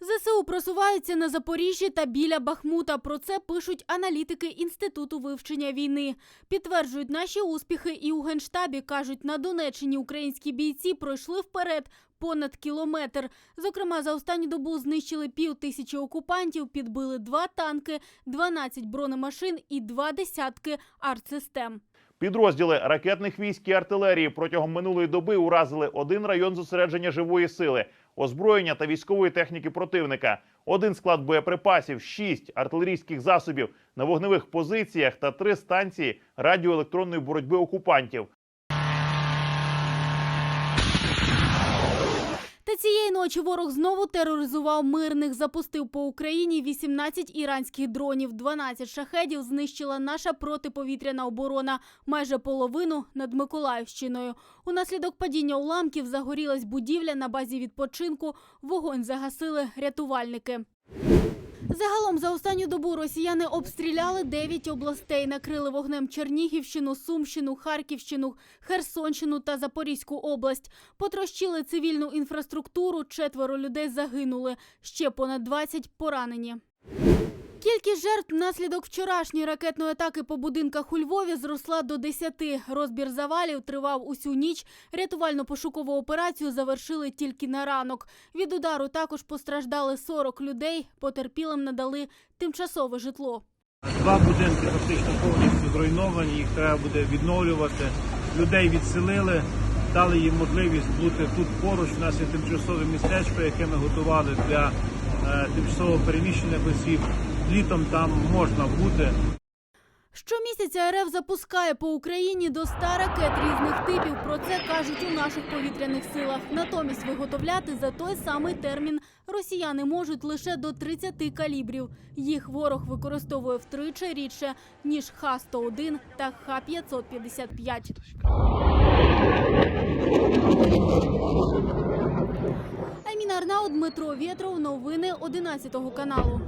ЗСУ просувається на Запоріжжі та біля Бахмута. Про це пишуть аналітики Інституту вивчення війни. Підтверджують наші успіхи і у Генштабі кажуть, на Донеччині українські бійці пройшли вперед понад кілометр. Зокрема, за останню добу знищили пів тисячі окупантів, підбили два танки, 12 бронемашин і два десятки артсистем. Підрозділи ракетних військ і артилерії протягом минулої доби уразили один район зосередження живої сили, озброєння та військової техніки противника, один склад боєприпасів, шість артилерійських засобів на вогневих позиціях та три станції радіоелектронної боротьби окупантів. Та цієї ночі ворог знову тероризував мирних. Запустив по Україні 18 іранських дронів, 12 шахедів знищила наша протиповітряна оборона, майже половину над Миколаївщиною. Унаслідок падіння уламків загорілась будівля на базі відпочинку. Вогонь загасили рятувальники. Загалом за останню добу росіяни обстріляли 9 областей, накрили вогнем Чернігівщину, Сумщину, Харківщину, Херсонщину та Запорізьку область. Потрощили цивільну інфраструктуру, четверо людей загинули, ще понад 20 поранені. Кількість жертв внаслідок вчорашньої ракетної атаки по будинках у Львові зросла до 10. Розбір завалів тривав усю ніч. Рятувально-пошукову операцію завершили тільки на ранок. Від удару також постраждали 40 людей. Потерпілим надали тимчасове житло. Два будинки фактично повністю зруйновані, їх треба буде відновлювати. Людей відселили, дали їм можливість бути тут поруч. У нас є тимчасове містечко, яке ми готували для е, тимчасово переміщених осіб. Літом там можна бути. Щомісяця РФ запускає по Україні до 100 ракет різних типів. Про це кажуть у наших повітряних силах. Натомість виготовляти за той самий термін росіяни можуть лише до 30 калібрів. Їх ворог використовує втричі рідше ніж Х-101 та Х-555. Айміна Арнау, Дмитро Вєтров. Новини 11 каналу.